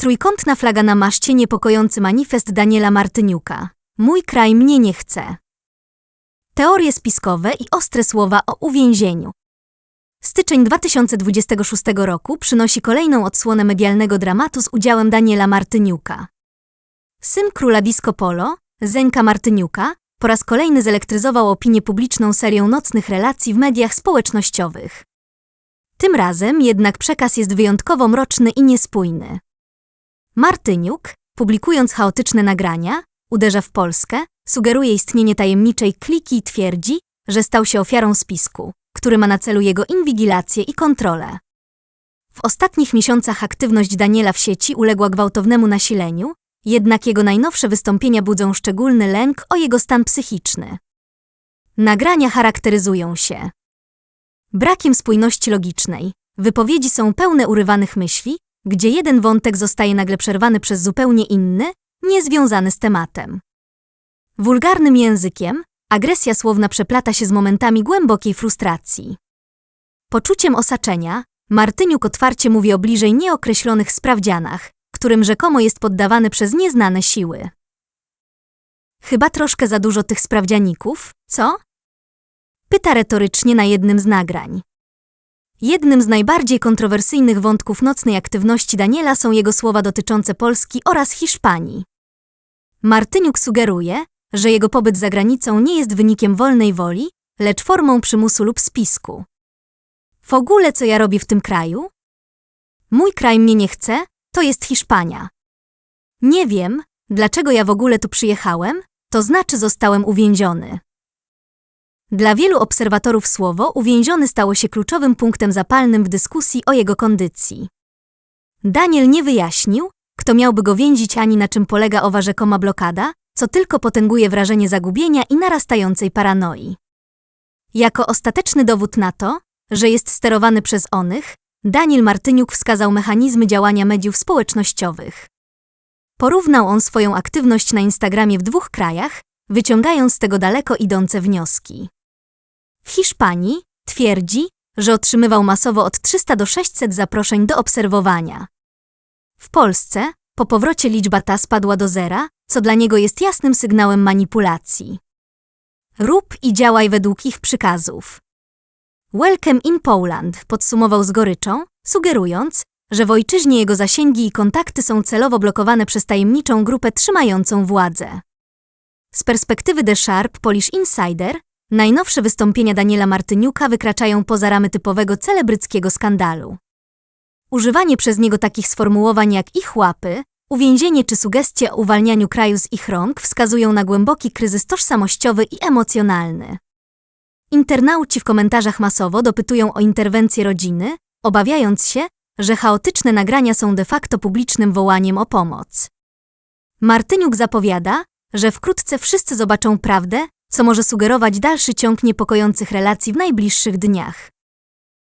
Trójkątna flaga na maszcie niepokojący manifest Daniela Martyniuka. Mój kraj mnie nie chce. Teorie spiskowe i ostre słowa o uwięzieniu. Styczeń 2026 roku przynosi kolejną odsłonę medialnego dramatu z udziałem Daniela Martyniuka. Syn króla disco polo, Martyniuka, po raz kolejny zelektryzował opinię publiczną serią nocnych relacji w mediach społecznościowych. Tym razem jednak przekaz jest wyjątkowo mroczny i niespójny. Martyniuk, publikując chaotyczne nagrania, uderza w Polskę, sugeruje istnienie tajemniczej kliki i twierdzi, że stał się ofiarą spisku, który ma na celu jego inwigilację i kontrolę. W ostatnich miesiącach aktywność Daniela w sieci uległa gwałtownemu nasileniu, jednak jego najnowsze wystąpienia budzą szczególny lęk o jego stan psychiczny. Nagrania charakteryzują się brakiem spójności logicznej. Wypowiedzi są pełne urywanych myśli, gdzie jeden wątek zostaje nagle przerwany przez zupełnie inny, niezwiązany z tematem. Wulgarnym językiem, agresja słowna przeplata się z momentami głębokiej frustracji. Poczuciem osaczenia, Martyniuk otwarcie mówi o bliżej nieokreślonych sprawdzianach, którym rzekomo jest poddawany przez nieznane siły. Chyba troszkę za dużo tych sprawdzianików, co? Pyta retorycznie na jednym z nagrań. Jednym z najbardziej kontrowersyjnych wątków nocnej aktywności Daniela są jego słowa dotyczące Polski oraz Hiszpanii. Martyniuk sugeruje, że jego pobyt za granicą nie jest wynikiem wolnej woli, lecz formą przymusu lub spisku. W ogóle co ja robię w tym kraju? Mój kraj mnie nie chce, to jest Hiszpania. Nie wiem, dlaczego ja w ogóle tu przyjechałem, to znaczy zostałem uwięziony. Dla wielu obserwatorów słowo uwięziony stało się kluczowym punktem zapalnym w dyskusji o jego kondycji. Daniel nie wyjaśnił, kto miałby go więzić ani na czym polega owa rzekoma blokada, co tylko potęguje wrażenie zagubienia i narastającej paranoi. Jako ostateczny dowód na to, że jest sterowany przez onych, Daniel Martyniuk wskazał mechanizmy działania mediów społecznościowych. Porównał on swoją aktywność na Instagramie w dwóch krajach, wyciągając z tego daleko idące wnioski. W Hiszpanii twierdzi, że otrzymywał masowo od 300 do 600 zaproszeń do obserwowania. W Polsce po powrocie liczba ta spadła do zera, co dla niego jest jasnym sygnałem manipulacji. Rób i działaj według ich przykazów. Welcome in Poland podsumował z goryczą, sugerując, że w ojczyźnie jego zasięgi i kontakty są celowo blokowane przez tajemniczą grupę trzymającą władzę. Z perspektywy The Sharp Polish Insider, najnowsze wystąpienia Daniela Martyniuka wykraczają poza ramy typowego celebryckiego skandalu. Używanie przez niego takich sformułowań jak ich łapy, uwięzienie czy sugestie o uwalnianiu kraju z ich rąk wskazują na głęboki kryzys tożsamościowy i emocjonalny. Internauci w komentarzach masowo dopytują o interwencję rodziny, obawiając się, że chaotyczne nagrania są de facto publicznym wołaniem o pomoc. Martyniuk zapowiada, że wkrótce wszyscy zobaczą prawdę, co może sugerować dalszy ciąg niepokojących relacji w najbliższych dniach.